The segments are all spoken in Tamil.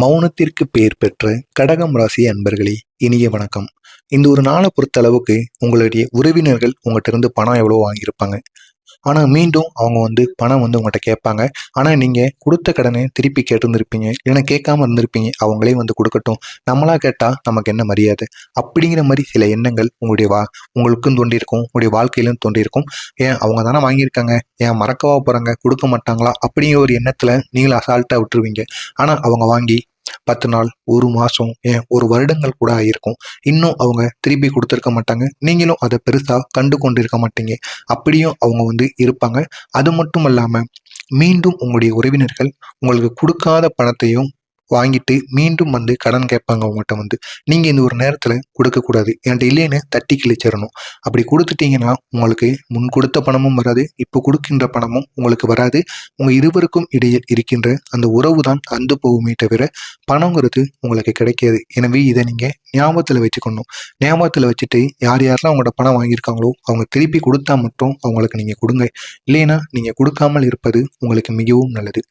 மௌனத்திற்கு பெயர் பெற்ற கடகம் ராசி அன்பர்களே இனிய வணக்கம். இந்த ஒரு நாளை பொறுத்த அளவுக்கு உங்களுடைய உறவினர்கள் உங்கள்கிட்ட இருந்து பணம் எவ்வளோ வாங்கியிருப்பாங்க. ஆனால் மீண்டும் அவங்க வந்து பணம் வந்து உங்கள்கிட்ட கேட்பாங்க. ஆனால் நீங்கள் கொடுத்த கடனை திருப்பி கேட்டிருந்திருப்பீங்க. இல்லைன்னா கேட்காம இருந்திருப்பீங்க. அவங்களே வந்து கொடுக்கட்டும். நம்மளா கேட்டால் நமக்கு என்ன மரியாதை? அப்படிங்கிற மாதிரி சில எண்ணங்கள் உங்களுடைய வா உங்களுக்கும் தோண்டியிருக்கும் உங்களுடைய வாழ்க்கையிலும் தோண்டியிருக்கும் ஏன் அவங்க தானே வாங்கியிருக்காங்க? ஏன் மறக்கவா போகிறாங்க கொடுக்க மாட்டாங்களா? அப்படிங்கிற ஒரு எண்ணத்தில் நீங்களும் அசால்ட்டாக விட்டுருவீங்க. ஆனால் அவங்க வாங்கி பத்து நாள் ஒரு மாதம் ஏன் ஒரு வருடங்கள் கூட ஆகியிருக்கும். இன்னும் அவங்க திருப்பி கொடுத்துருக்க மாட்டாங்க. நீங்களும் அதை பெருசாக கண்டு கொண்டு இருக்க மாட்டீங்க. அப்படியும் அவங்க வந்து இருப்பாங்க. அது மட்டும் இல்லாமல் மீண்டும் உங்களுடைய உறவினர்கள் உங்களுக்கு கொடுக்காத பணத்தையும் வாங்கிட்டு மீண்டும் வந்து கடன் கேட்பாங்க அவங்ககிட்ட வந்து. நீங்கள் இந்த ஒரு நேரத்தில் கொடுக்கக்கூடாது. என்கிட்ட இல்லைன்னு தட்டி கிழிச்சிடணும். அப்படி கொடுத்துட்டீங்கன்னா உங்களுக்கு முன் கொடுத்த பணமும் வராது இப்போ கொடுக்கின்ற பணமும் உங்களுக்கு வராது. உங்கள் இருவருக்கும் இடையே இருக்கின்ற அந்த உறவு தான் அந்து போகுமே தவிர பணங்கிறது உங்களுக்கு கிடைக்காது. எனவே இதை நீங்கள் ஞாபகத்தில் வச்சுக்கணும். ஞாபகத்தில் வச்சுட்டு யார் யாரெல்லாம் அவங்களோட பணம் வாங்கியிருக்காங்களோ அவங்க திருப்பி கொடுத்தா மட்டும் அவங்களுக்கு நீங்கள் கொடுங்க. இல்லைன்னா நீங்கள் கொடுக்காமல் இருப்பது உங்களுக்கு மிகவும் நல்லது.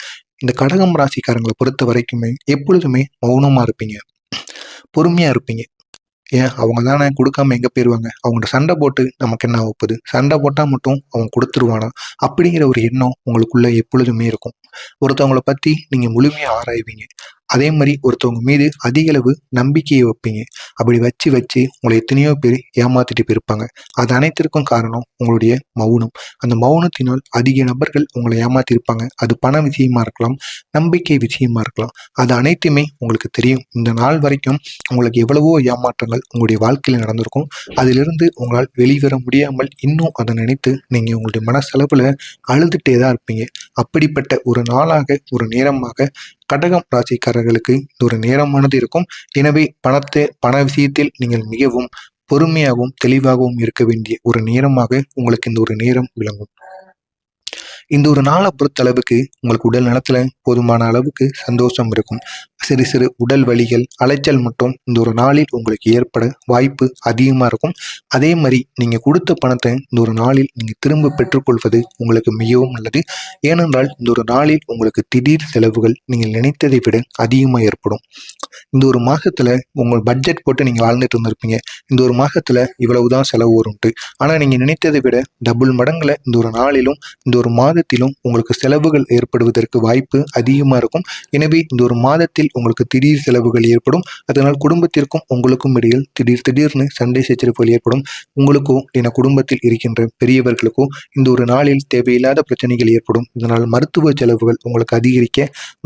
இந்த கடகம் ராசிக்காரங்களை பொறுத்த வரைக்குமே எப்பொழுதுமே மௌனமாக இருப்பீங்க. பொறுமையாக இருப்பீங்க. ஏன்? அவங்க தானே கொடுக்காம எங்கே போயிடுவாங்க அவங்கள்ட்ட சண்டை போட்டு நமக்கு என்ன ஒப்புது சண்டை போட்டால் மட்டும் அவங்க கொடுத்துருவானா? அப்படிங்கிற ஒரு எண்ணம் உங்களுக்குள்ள எப்பொழுதுமே இருக்கும். ஒருத்தவங்களை பற்றி நீங்கள் முழுமையாக ஆராய்வீங்க. அதே மாதிரி ஒருத்தவங்க மீது அதிக அளவு நம்பிக்கையை வைப்பீங்க. அப்படி வச்சு வச்சு உங்களை எத்தனையோ பேர் ஏமாத்திட்டு போயிருப்பாங்க. அது அனைத்திற்கும் காரணம் உங்களுடைய மௌனம். அந்த மௌனத்தினால் அதிக நபர்கள் உங்களை ஏமாத்திருப்பாங்க. அது பண விஷயமா இருக்கலாம் நம்பிக்கை விஷயமா இருக்கலாம். அது அனைத்துமே உங்களுக்கு தெரியும். இந்த நாள் வரைக்கும் உங்களுக்கு எவ்வளவோ ஏமாற்றங்கள் உங்களுடைய வாழ்க்கையில் நடந்திருக்கும். அதிலிருந்து உங்களால் வெளிவர முடியாமல் இன்னும் அதை நினைத்து நீங்கள் உங்களுடைய மனசளவில் அழுதுகிட்டே தான் இருப்பீங்க. அப்படிப்பட்ட ஒரு நாளாக ஒரு நேரமாக கடகம் ராசிக்காரர்களுக்கு இது ஒரு நேரமானது இருக்கும். எனவே பணத்தை பண விஷயத்தில் நீங்கள் மிகவும் பொறுமையாகவும் தெளிவாகவும் இருக்க வேண்டிய ஒரு நேரமாக உங்களுக்கு இந்த ஒரு நேரம் விளங்கும். இந்த ஒரு நாளை பொறுத்த அளவுக்கு உங்களுக்கு உடல் நலத்தில் போதுமான அளவுக்கு சந்தோஷம் இருக்கும். சிறு சிறு உடல் வலிகள் அலைச்சல் மட்டும் இந்த ஒரு நாளில் உங்களுக்கு ஏற்பட வாய்ப்பு அதிகமாக இருக்கும். அதே மாதிரி நீங்கள் கொடுத்த பணத்தை இந்த ஒரு நாளில் நீங்கள் திரும்ப பெற்றுக்கொள்வது உங்களுக்கு மிகவும் நல்லது. ஏனென்றால் இந்த ஒரு நாளில் உங்களுக்கு திடீர் செலவுகள் நீங்கள் நினைத்ததை விட அதிகமாக ஏற்படும். இந்த ஒரு மாதத்தில் உங்கள் பட்ஜெட் போட்டு நீங்கள் வாழ்ந்துட்டு இருந்திருப்பீங்க. இந்த ஒரு மாதத்தில் இவ்வளவுதான் செலவு வரும்ட்டு. ஆனால் நீங்கள் நினைத்ததை விட டபுள் மடங்கில் இந்த ஒரு நாளிலும் இந்த ஒரு மாதத்திலும் உங்களுக்கு செலவுகள் ஏற்படுவதற்கு வாய்ப்பு அதிகமாக இருக்கும். எனவே இந்த ஒரு மாதத்தில் உங்களுக்கு திடீர் செலவுகள் ஏற்படும். அதனால் குடும்பத்திற்கும் உங்களுக்கும் இடையில் திடீர் திடீர்னு சண்டை சச்சரிப்புகள் ஏற்படும். உங்களுக்கோ என குடும்பத்தில் இருக்கின்ற பெரியவர்களுக்கோ இந்த ஒரு நாளில் தேவையில்லாத பிரச்சனைகள் ஏற்படும். இதனால் மருத்துவ செலவுகள் உங்களுக்கு அதிகரிக்க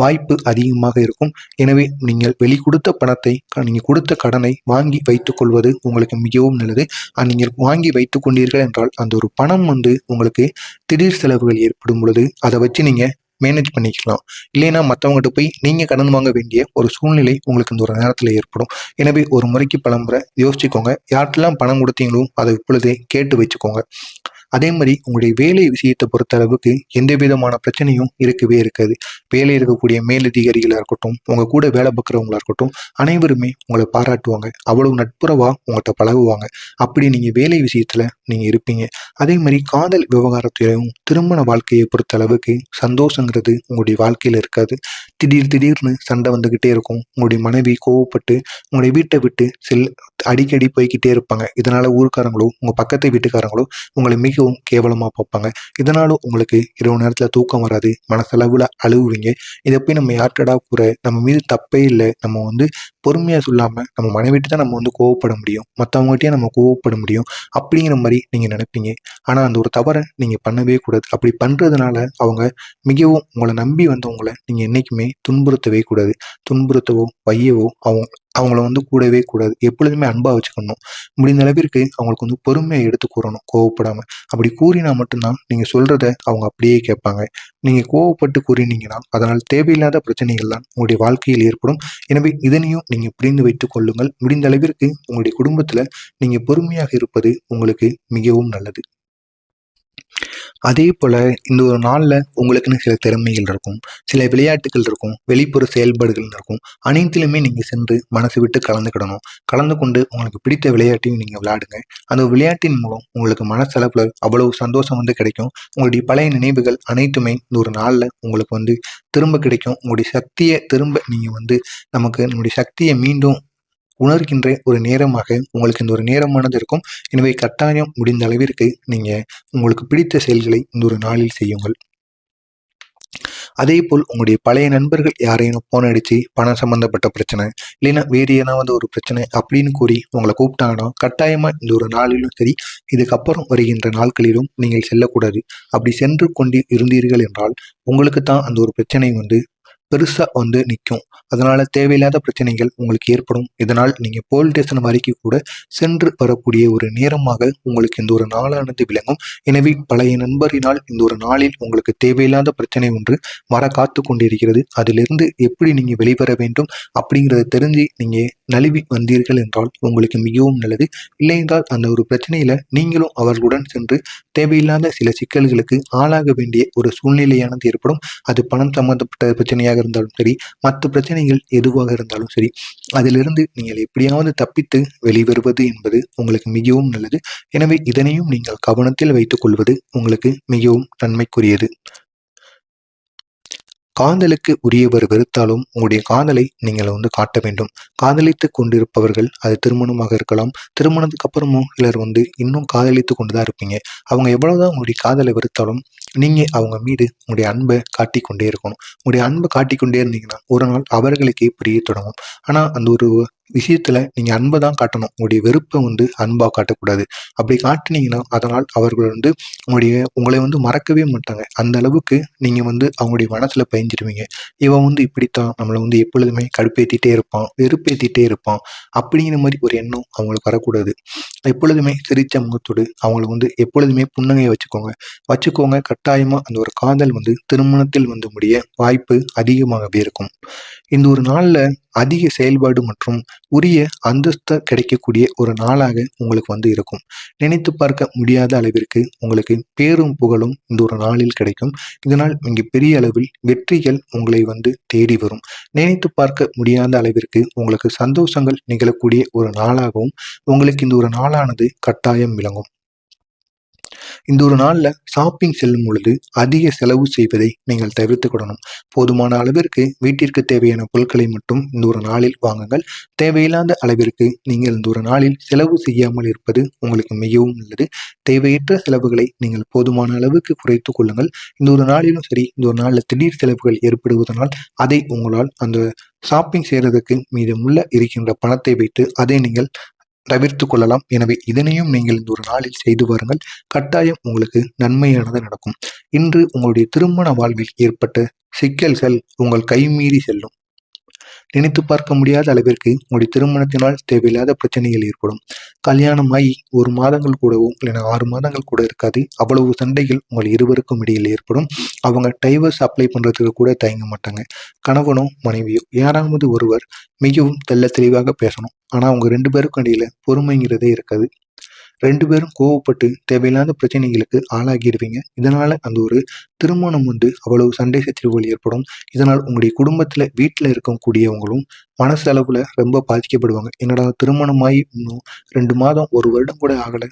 வாய்ப்பு அதிகமாக இருக்கும். எனவே நீங்கள் வெளி கொடுத்த பணத்தை நீங்கள் கொடுத்த கடனை வாங்கி வைத்துக் கொள்வது உங்களுக்கு மிகவும் நல்லது. நீங்கள் வாங்கி வைத்துக் கொண்டீர்கள் என்றால் அந்த ஒரு பணம் வந்து உங்களுக்கு திடீர் செலவுகள் ஏற்படும் பொழுது அதை வச்சு நீங்கள் மேனேஜ் பண்ணிக்கலாம். இல்லைன்னா மற்றவங்ககிட்ட போய் நீங்கள் கடன் வாங்க வேண்டிய ஒரு சூழ்நிலை உங்களுக்கு இந்த ஒரு நேரத்தில் ஏற்படும். எனவே ஒரு முறைக்கு பழம்புற யோசிச்சுக்கோங்க. யார்ட்டெல்லாம் பணம் கொடுத்தீங்களோ அதை இப்பொழுதே கேட்டு வச்சுக்கோங்க. அதே மாதிரி உங்களுடைய வேலை விஷயத்தை பொறுத்த அளவுக்கு எந்த விதமான பிரச்சனையும் இருக்கவே இருக்காது. வேலை இருக்கக்கூடிய மேலதிகாரிகளாக இருக்கட்டும் உங்கள் கூட வேலை பார்க்குறவங்களா இருக்கட்டும் அனைவருமே உங்களை பாராட்டுவாங்க. அவ்வளவு நட்புறவாக உங்கள்கிட்ட பழகுவாங்க. அப்படி நீங்கள் வேலை விஷயத்தில் நீங்கள் இருப்பீங்க. அதே மாதிரி காதல் விவகாரத்திலையும் திருமண வாழ்க்கையை பொறுத்த அளவுக்கு சந்தோஷங்கிறது உங்களுடைய வாழ்க்கையில் இருக்காது. திடீர் திடீர்னு சண்டை வந்துக்கிட்டே இருக்கும். உங்களுடைய மனைவி கோவப்பட்டு உங்களுடைய வீட்டை விட்டு செல் அடிக்கடி போய்கிட்டே இருப்பாங்க. இதனால ஊருக்காரங்களோ உங்கள் பக்கத்து வீட்டுக்காரங்களோ உங்களை மிக மிகவும் கேவலமாக பார்ப்பாங்க. இதனாலும் உங்களுக்கு இரவு நேரத்தில் தூக்கம் வராது மனசளவில் அழுவுவீங்க. இதை போய் நம்ம யார்கிட்டடா கூற நம்ம மீது தப்பே இல்லை. நம்ம வந்து பொறுமையாக சொல்லாமல் நம்ம மனைவிட்டு தான் நம்ம வந்து கோவப்பட முடியும். மற்றவங்ககிட்டயே நம்ம கோவப்பட முடியும். அப்படிங்கிற மாதிரி நீங்கள் நினைப்பீங்க. ஆனால் அந்த ஒரு தவறை நீங்கள் பண்ணவே கூடாது. அப்படி பண்ணுறதுனால அவங்க மிகவும் உங்களை நம்பி வந்தவங்களை நீங்கள் என்றைக்குமே துன்புறுத்தவே கூடாது. துன்புறுத்தவோ வையவோ அவங்க அவங்கள வந்து கூடவே கூடாது. எப்பொழுதுமே அன்பாக வச்சுக்கணும். முடிந்த அளவிற்கு அவங்களுக்கு வந்து பொறுமையை எடுத்து கூறணும். கோவப்படாமல் அப்படி கூறினா மட்டும்தான் நீங்கள் சொல்கிறத அவங்க அப்படியே கேட்பாங்க. நீங்கள் கோவப்பட்டு கூறினீங்கன்னா அதனால் தேவையில்லாத பிரச்சனைகள் தான் உங்களுடைய வாழ்க்கையில் ஏற்படும். எனவே இதனையும் நீங்கள் புரிந்து வைத்துக் கொள்ளுங்கள். முடிந்த அளவிற்கு உங்களுடைய குடும்பத்தில் நீங்கள் பொறுமையாக இருப்பது உங்களுக்கு மிகவும் நல்லது. அதே போல் இந்த ஒரு நாளில் உங்களுக்குன்னு சில திறமைகள் இருக்கும். சில விளையாட்டுகள் இருக்கும். வெளிப்புற செயல்பாடுகள் இருக்கும். அனைத்திலுமே நீங்கள் சென்று மனசு விட்டு கலந்துக்கிடணும். கலந்து கொண்டு உங்களுக்கு பிடித்த விளையாட்டையும் நீங்கள் விளையாடுங்க. அந்த விளையாட்டின் மூலம் உங்களுக்கு மனசளவில் அவ்வளவு சந்தோஷம் வந்து கிடைக்கும். உங்களுடைய பழைய நினைவுகள் அனைத்துமே இந்த ஒரு நாளில் உங்களுக்கு வந்து திரும்ப கிடைக்கும். உங்களுடைய சக்தியை திரும்ப நீங்கள் வந்து நமக்கு நம்முடைய சக்தியை மீண்டும் உணர்கின்ற ஒரு நேரமாக உங்களுக்கு இந்த ஒரு நேரமானது இருக்கும். எனவே கட்டாயம் முடிந்த அளவிற்கு நீங்கள் உங்களுக்கு பிடித்த செயல்களை இந்த ஒரு நாளில் செய்யுங்கள். அதே போல் உங்களுடைய பழைய நண்பர்கள் யாரையும் போன் அடித்து பணம் சம்மந்தப்பட்ட பிரச்சனை இல்லைன்னா வேறு ஏதாவது ஒரு பிரச்சனை அப்படின்னு கூறி உங்களை கூப்பிட்டாங்கன்னா கட்டாயமாக இந்த ஒரு நாளிலும் சரி இதுக்கப்புறம் வருகின்ற நாட்களிலும் நீங்கள் செல்லக்கூடாது. அப்படி சென்று கொண்டு இருந்தீர்கள் என்றால் உங்களுக்கு தான் அந்த ஒரு பிரச்சனை வந்து பெருசாக வந்து நிற்கும் அதனால் தேவையில்லாத பிரச்சனைகள் உங்களுக்கு ஏற்படும். இதனால் நீங்கள் போலீஸ் ஸ்டேஷன் வரைக்கும் கூட சென்று வரக்கூடிய ஒரு நேரமாக உங்களுக்கு இந்த ஒரு நாளானது விளங்கும். எனவே பழைய நண்பரினால் இந்த ஒரு நாளில் உங்களுக்கு தேவையில்லாத பிரச்சனை ஒன்று வர காத்து கொண்டிருக்கிறது. அதிலிருந்து எப்படி நீங்கள் வெளிவர வேண்டும் அப்படிங்கிறத தெரிஞ்சு நீங்கள் நழுவி வந்தீர்கள் என்றால் உங்களுக்கு மிகவும் நல்லது. இல்லை என்றால் அந்த ஒரு பிரச்சனையில் நீங்களும் அவர்களுடன் சென்று தேவையில்லாத சில சிக்கல்களுக்கு ஆளாக வேண்டிய ஒரு சூழ்நிலையானது ஏற்படும். அது பணம் சம்பந்தப்பட்ட பிரச்சனையாக இருந்தாலும் சரி மற்ற பிரச்சனைகள் எதுவாக இருந்தாலும் சரி அதிலிருந்து நீங்கள் எப்படியாவது தப்பித்து வெளிவருவது என்பது உங்களுக்கு மிகவும் நல்லது. எனவே இதனையும் நீங்கள் கவனத்தில் வைத்துக் கொள்வது உங்களுக்கு மிகவும் நன்மைக்குரியது. காதலுக்கு உரியவர் வெறுத்தாலும் உங்களுடைய காதலை நீங்கள் வந்து காட்ட வேண்டும். காதலித்து கொண்டிருப்பவர்கள் அது திருமணமாக இருக்கலாம். திருமணத்துக்கு அப்புறமும் சிலர் வந்து இன்னும் காதலித்து கொண்டு தான் இருப்பீங்க. அவங்க எவ்வளவுதான் உங்களுடைய காதலை வெறுத்தாலும் நீங்கள் அவங்க மீது உங்களுடைய அன்பை காட்டி கொண்டே இருக்கணும். உங்களுடைய அன்பை காட்டிக்கொண்டே இருந்தீங்கன்னா ஒரு நாள் அவர்களுக்கே புரிய தொடங்கும். ஆனால் அந்த ஒரு விஷயத்துல நீங்க அன்பை தான் காட்டணும். உங்களுடைய வெறுப்பை வந்து அன்பா காட்டக்கூடாது. அப்படி காட்டினீங்கன்னா அதனால் அவர்கள் வந்து உங்களுடைய உங்களை வந்து மறக்கவே மாட்டாங்க. அந்த அளவுக்கு நீங்க வந்து அவங்களுடைய மனசுல பயஞ்சிருவீங்க இவன் வந்து இப்படித்தான் நம்மளை வந்து எப்பொழுதுமே கடுப்பேற்றிட்டே இருப்பான் வெறுப்பேற்றிட்டே இருப்பான் அப்படிங்கிற மாதிரி ஒரு எண்ணம் அவங்களுக்கு வரக்கூடாது. எப்பொழுதுமே சிரிச்ச முகத்தோடு அவங்களை வந்து எப்பொழுதுமே புன்னகையை வச்சுக்கோங்க. வச்சுக்கோங்க கட்டாயமா அந்த ஒரு காதல் வந்து திருமணத்தில் வந்து முடிய வாய்ப்பு அதிகமாகவே இருக்கும். இந்த ஒரு நாள்ல அதிக செயல்பாடு மற்றும் உரிய அந்தஸ்தை கிடைக்கக்கூடிய ஒரு நாளாக உங்களுக்கு வந்து இருக்கும். நினைத்து பார்க்க முடியாத அளவிற்கு உங்களுக்கு பேரும் புகழும் இந்த ஒரு நாளில் கிடைக்கும். இதனால் மிக பெரிய அளவில் வெற்றிகள் உங்களை வந்து தேடி வரும். நினைத்து பார்க்க முடியாத அளவிற்கு உங்களுக்கு சந்தோஷங்கள் நிகழக்கூடிய ஒரு நாளாகவும் உங்களுக்கு இந்த ஒரு நாளானது கட்டாயம் விளங்கும். இந்த ஒரு நாளில் ஷாப்பிங் செல்லும் பொழுது அதிக செலவு செய்வதை நீங்கள் தவிர்த்துக்கிடணும் போதுமான அளவிற்கு வீட்டிற்கு தேவையான பொருட்களை மட்டும் இந்த ஒரு நாளில் வாங்குங்கள். தேவையில்லாத அளவிற்கு நீங்கள் இந்த ஒரு நாளில் செலவு செய்யாமல் இருப்பது உங்களுக்கு மிகவும் நல்லது. தேவையற்ற செலவுகளை நீங்கள் போதுமான அளவுக்கு குறைத்து கொள்ளுங்கள். இந்த ஒரு நாளிலும் சரி இந்த ஒரு நாளில் திடீர் செலவுகள் ஏற்படுவதனால் அதை உங்களால் அந்த ஷாப்பிங் செய்கிறதுக்கு மீதமுள்ள இருக்கின்ற பணத்தை வைத்து அதை நீங்கள் தவிர்த்து கொள்ளலாம். எனவே இதனையும் நீங்கள் இந்த ஒரு நாளில் செய்து வாருங்கள். கட்டாயம் உங்களுக்கு நன்மையானது நடக்கும். இன்று உங்களுடைய திருமண வாழ்வில் ஏற்பட்ட சிக்கல்கள் உங்கள் கைமீறி செல்லும். நினைத்து பார்க்க முடியாத அளவிற்கு உங்களுடைய திருமணத்தினால் தேவையில்லாத பிரச்சனைகள் ஏற்படும். கல்யாணம் ஆகி ஒரு மாதங்கள் கூடவோ இல்லைன்னா ஆறு மாதங்கள் கூட இருக்காது. அவ்வளவு சண்டைகள் உங்கள் இருவருக்கும் இடையில் ஏற்படும். அவங்க டைவர்ஸ் அப்ளை பண்ணுறதுக்கு கூட தயங்க மாட்டாங்க. கணவனோ மனைவியோ யாராவது ஒருவர் மிகவும் தெல்ல தெளிவாக பேசணும். ஆனால் அவங்க ரெண்டு பேருக்கும் இடையில பொறுமைங்கிறதே இருக்காது. ரெண்டு பேரும் கோவப்பட்டு தேவையில்லாத பிரச்சனைகளுக்கு ஆளாகிடுவீங்க. இதனால அந்த ஒரு திருமணம் வந்து அவ்வளவு சண்டை சச்சரவுகள் ஏற்படும். இதனால் உங்களுடைய குடும்பத்துல வீட்டில் இருக்கக்கூடியவங்களும் மனசளவுல ரொம்ப பாதிக்கப்படுவாங்க. என்னடா திருமணமாகி இன்னும் ரெண்டு மாதம் ஒரு வருடம் கூட ஆகலை.